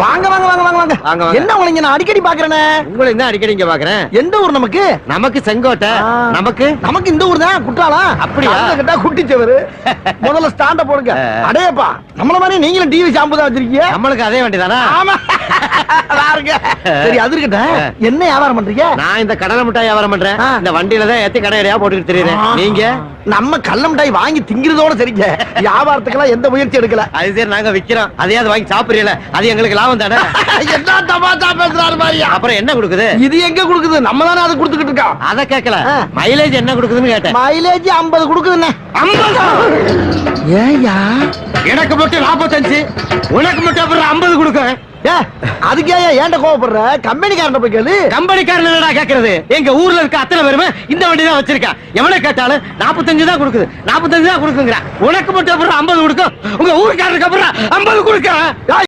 வாங்க வாங்க வாங்க வாங்க வாங்க. வாங்க, வாங்க. என்ன உங்களை இங்க நான் அடிக்கடி பாக்குறேனே உங்களை தான் அடிக்கடி இங்க பாக்குறேன் எந்த ஊர் நமக்கு? நமக்கு செங்கோட்டை. ஆ. நமக்கு? நமக்கு இந்த ஊர் தான் குற்றாலா அப்படியா? கேட்டா குட்டிச்சவரு. முதல்ல ஸ்டாண்ட போடுங்க. அடேப்பா நம்மள மாதிரி நீங்களும் டிவி ஷாம்பு தான் வச்சிருக்கீங்க. நம்மளுக்கு அதே வண்டிதானா? ஆமா. சரி அது இருக்கட்டும் என்ன வியாபாரம் பண்றீங்க? நான் இந்த கடலை மிட்டாய் வியாபாரம் பண்றேன். இந்த வண்டியில தான் ஏத்தி கடை கடையா போட்டுட்டு தெரியுறேன். நீங்க? நம்ம கள்ள மிட்டாய் வாங்கி திங்கிறதோட சரிங்க. வியாபாரத்துக்கெல்லாம் எந்த முயற்சி எடுக்கல. அது சரி நாங்க விக்கிறோம். அதையாவது வாங்கி சாப்பிடுறீல. அது எங்களுக்கு லாபம் தானே? என்ன தமாஷா பேசுறாரு பாரியா அப்புறம் என்ன கொடுக்குது? இது எங்க கொடுக்குது? நம்ம தானே அதை கொடுத்துக்கிட்டு இருக்கோம். அத கேட்கல. மைலேஜ் என்ன கொடுக்குதுன்னு கேட்டேன். மைலேஜ் 50 கொடுக்குதுண்ணே. ஏயா எனக்கு மட்டும் நாற்பத்தஞ்சு உனக்கு மட்டும் அப்புறம் ஐம்பது கொடுக்க அதுக்கே ஏன்ட கோவப்படுற? கம்பெனிக்காரன் போய் கேளு. கம்பெனிக்காரன் என்னடா கேக்குறது? எங்க ஊர்ல இருக்க அத்தனை பேருமே இந்த வண்டி தான் வச்சிருக்கான் எவனை கேட்டாலும் நாற்பத்தஞ்சு தான் கொடுக்குது. நாற்பத்தஞ்சு தான் கொடுக்குங்கிறான் உனக்கு மட்டும் அப்புறம் ஐம்பது கொடுக்கும். உங்க ஊருக்காரருக்கு அப்புறம் ஐம்பது கொடுக்க